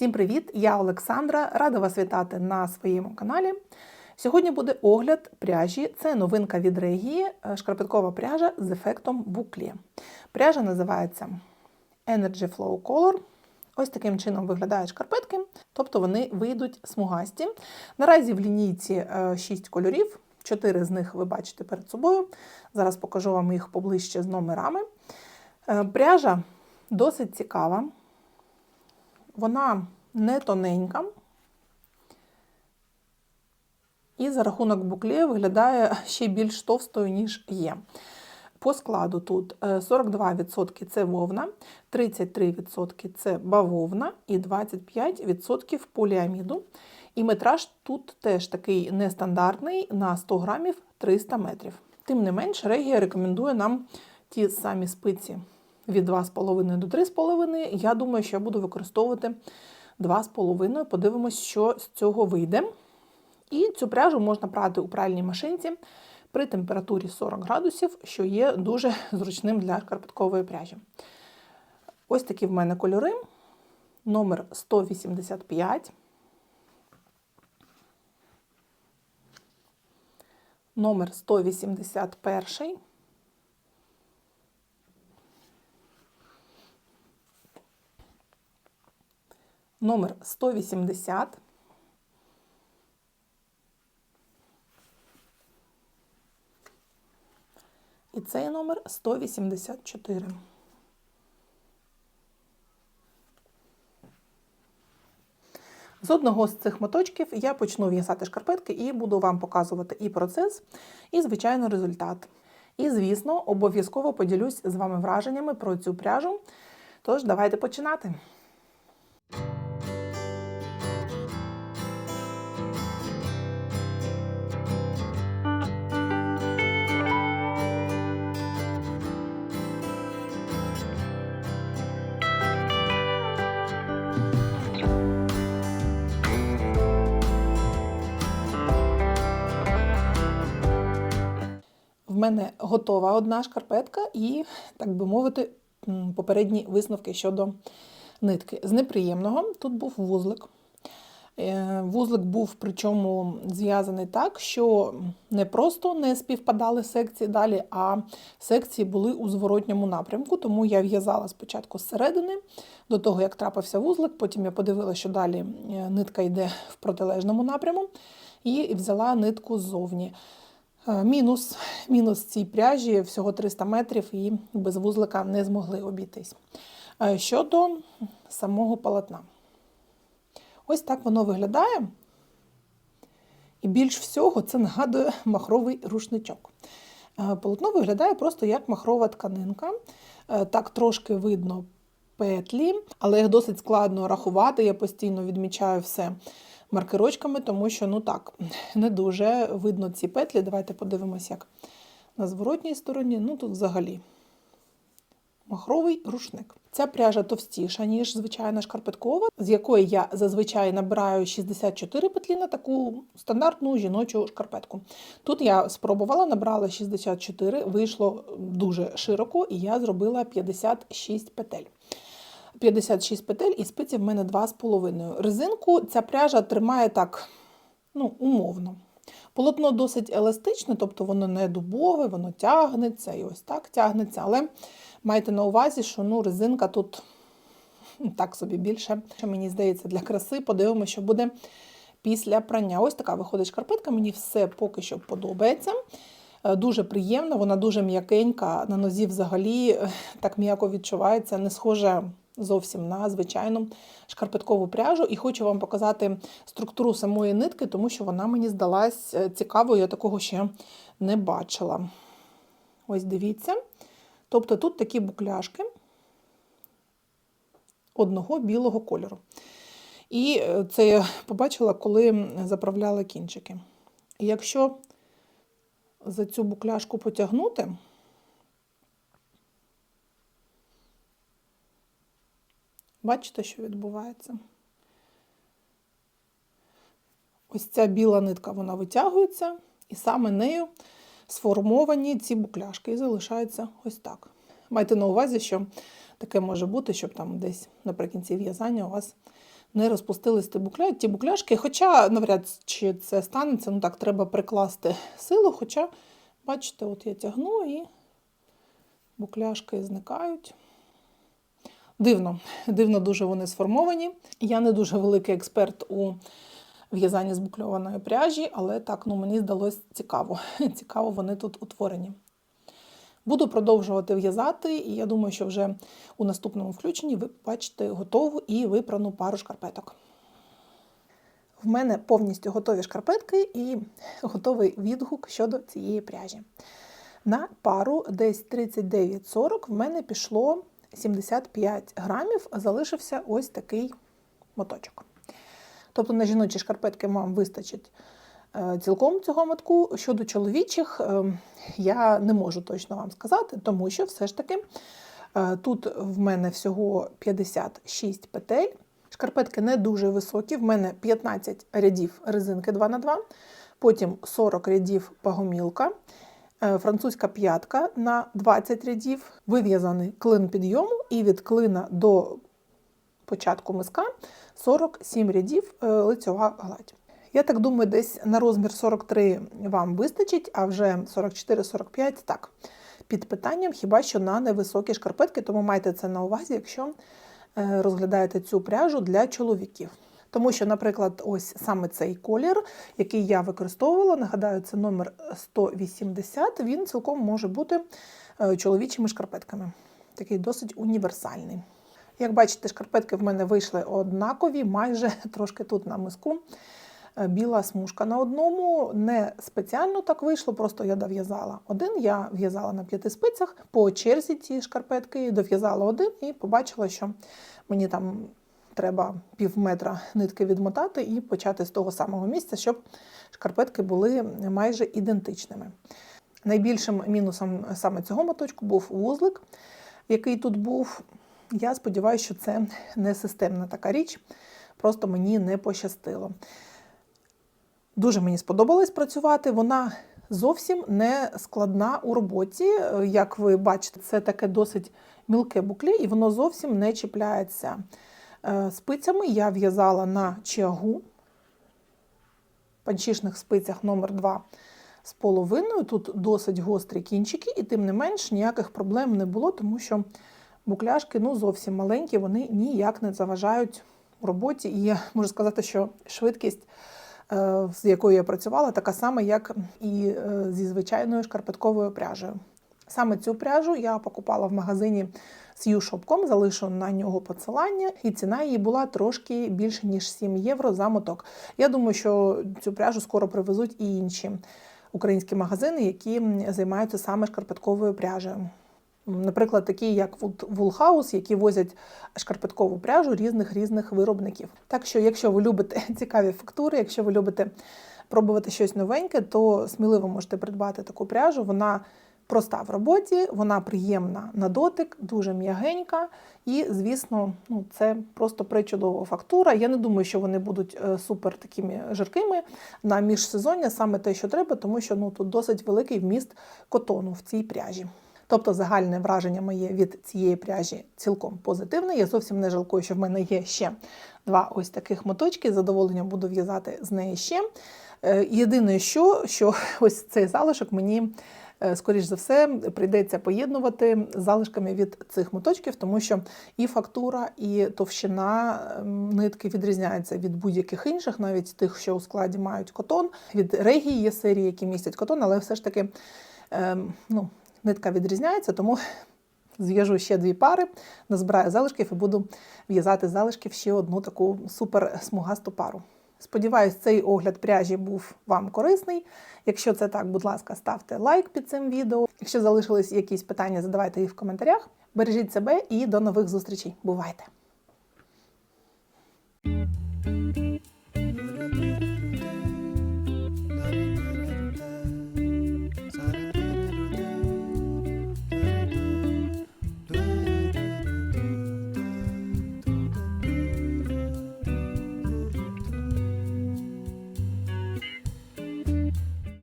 Всім привіт! Я Олександра, рада вас вітати на своєму каналі. Сьогодні буде огляд пряжі. Це новинка від Регії, е, шкарпеткова пряжа з ефектом буклі. Пряжа називається Energy Flow Color. Ось таким чином виглядають шкарпетки, тобто вони вийдуть смугасті. Наразі в лінійці 6 кольорів, 4 з них ви бачите перед собою. Зараз покажу вам їх поближче з номерами. Е, Пряжа досить цікава. Вона не тоненька. І за рахунок букле виглядає ще більш товстою, ніж є. По складу тут 42% це вовна, 33% це бавовна і 25% поліаміду. І метраж тут теж такий нестандартний на 100 грамів 300 метрів. Тим не менш, Регія рекомендує нам ті самі спиці від 2,5 до 3,5. Я думаю, що я буду використовувати 2,5. Подивимось, що з цього вийде. І цю пряжу можна прати у пральній машинці при температурі 40 градусів, що є дуже зручним для шкарпеткової пряжі. Ось такі в мене кольори. Номер 185. Номер 181. Номер 180. І цей номер 184. З одного з цих моточків я почну в'язати шкарпетки і буду вам показувати і процес, і, звичайно, результат. І, звісно, обов'язково поділюсь з вами враженнями про цю пряжу. Тож, давайте починати. Мене готова одна шкарпетка і, так би мовити, попередні висновки щодо нитки. З неприємного тут був вузлик. Е, вузлик був причому зв'язаний так, що не просто не співпадали секції далі, а секції були у зворотньому напрямку. Тому я в'язала спочатку зсередини, до того, як трапився вузлик, потім я подивилася, що далі е, нитка йде в протилежному напряму, і взяла нитку ззовні. Е, мінус мінус цій пряжі всього 300 метрів і без вузлика не змогли обійтись. Щодо самого полотна. Ось так воно виглядає. І більш всього це нагадує махровий рушничок. Полотно виглядає просто як махрова тканинка. Так трошки видно петлі, але їх досить складно рахувати. Я постійно відмічаю все маркерочками, тому що, ну так, не дуже видно ці петлі. Давайте подивимося, як на зворотній стороні. Ну тут взагалі махровий рушник. Ця пряжа товстіша, ніж звичайна шкарпеткова, з якої я зазвичай набираю 64 петлі на таку стандартну жіночу шкарпетку. Тут я спробувала, набрала 64, вийшло дуже широко, і я зробила 56 петель. 56 петель і спиці в мене 2,5. Резинку ця пряжа тримає так, ну, умовно. Полотно досить еластичне, тобто воно не дубове, воно тягнеться і ось так тягнеться. Але майте на увазі, що ну, резинка тут так собі більше, що мені здається, для краси. Подивимося, що буде після прання. Ось така виходить шкарпетка, мені все поки що подобається. Е, дуже приємна, вона дуже м'якенька, на нозі взагалі е, так м'яко відчувається, не схоже зовсім на звичайну шкарпеткову пряжу. І хочу вам показати структуру самої нитки, тому що вона мені здалась е, цікавою, я такого ще не бачила. Ось дивіться. Тобто тут такі букляшки одного білого кольору. І е, це я побачила, коли заправляла кінчики. І якщо за цю букляшку потягнути, Бачите, що відбувається? Ось ця біла нитка вона витягується, і саме нею сформовані ці букляшки і залишаються ось так. Майте на увазі, що таке може бути, щоб там десь наприкінці в'язання у вас не розпустились ті, букля... ті букляшки. Хоча навряд чи це станеться, ну так, треба прикласти силу. Хоча, бачите, от я тягну і букляшки зникають. Дивно, дивно дуже вони сформовані. Я не дуже великий експерт у в'язанні з букльованої пряжі, але так, ну мені здалось цікаво. Цікаво, вони тут утворені. Буду продовжувати в'язати, і я думаю, що вже у наступному включенні ви побачите готову і випрану пару шкарпеток. В мене повністю готові шкарпетки і готовий відгук щодо цієї пряжі. На пару десь 39-40 в мене пішло 75 грамів, залишився ось такий моточок. Тобто на жіночі шкарпетки вам вистачить е, цілком цього мотку. Щодо чоловічих, е, я не можу точно вам сказати, тому що все ж таки е, тут в мене всього 56 петель. Шкарпетки не дуже високі, в мене 15 рядів резинки 2х2, потім 40 рядів пагомілка, французька п'ятка на 20 рядів, вив'язаний клин підйому і від клина до початку миска 47 рядів лицьова гладь. Я так думаю, десь на розмір 43 вам вистачить, а вже 44-45 так. Під питанням, хіба що на невисокі шкарпетки, тому майте це на увазі, якщо розглядаєте цю пряжу для чоловіків. Тому що, наприклад, ось саме цей колір, який я використовувала, нагадаю, це номер 180, він цілком може бути чоловічими шкарпетками. Такий досить універсальний. Як бачите, шкарпетки в мене вийшли однакові, майже трошки тут на миску. Біла смужка на одному, не спеціально так вийшло, просто я дов'язала один. Я в'язала на п'яти спицях по черзі ці шкарпетки, дов'язала один і побачила, що мені там треба пів метра нитки відмотати і почати з того самого місця, щоб шкарпетки були майже ідентичними. Найбільшим мінусом саме цього моточку був вузлик, який тут був. Я сподіваюся, що це не системна така річ, просто мені не пощастило. Дуже мені сподобалось працювати. Вона зовсім не складна у роботі. Як ви бачите, це таке досить мілке букле, і воно зовсім не чіпляється спицями. Я в'язала на чагу, панчішних спицях номер 2 з половиною. Тут досить гострі кінчики, і тим не менш ніяких проблем не було, тому що букляшки ну, зовсім маленькі, вони ніяк не заважають роботі. І я можу сказати, що швидкість, з якою я працювала, така сама, як і зі звичайною шкарпетковою пряжею. Саме цю пряжу я покупала в магазині Sewshop.com, залишу на нього посилання, і ціна її була трошки більше, ніж 7 євро за моток. Я думаю, що цю пряжу скоро привезуть і інші українські магазини, які займаються саме шкарпетковою пряжею. Наприклад, такі як Woolhouse, які возять шкарпеткову пряжу різних різних виробників. Так що, якщо ви любите цікаві фактури, якщо ви любите пробувати щось новеньке, то сміливо можете придбати таку пряжу. Вона проста в роботі, вона приємна на дотик, дуже м'ягенька. І, звісно, ну, це просто причудова фактура. Я не думаю, що вони будуть супер такими жаркими на міжсезоння, саме те, що треба, тому що ну, тут досить великий вміст котону в цій пряжі. Тобто загальне враження моє від цієї пряжі цілком позитивне. Я зовсім не жалкую, що в мене є ще два ось таких моточки. Задоволенням буду в'язати з неї ще. Єдине, що, що ось цей залишок мені. Скоріш за все, прийдеться поєднувати залишками від цих моточків, тому що і фактура, і товщина нитки відрізняються від будь-яких інших, навіть тих, що у складі мають котон. Від регії є серії, які містять котон, але все ж таки ну, нитка відрізняється, тому зв'яжу ще дві пари, назбираю залишків і буду в'язати залишків ще одну таку супер смугасту пару. Сподіваюсь, цей огляд пряжі був вам корисний. Якщо це так, будь ласка, ставте лайк під цим відео. Якщо залишились якісь питання, задавайте їх в коментарях. Бережіть себе і до нових зустрічей. Бувайте!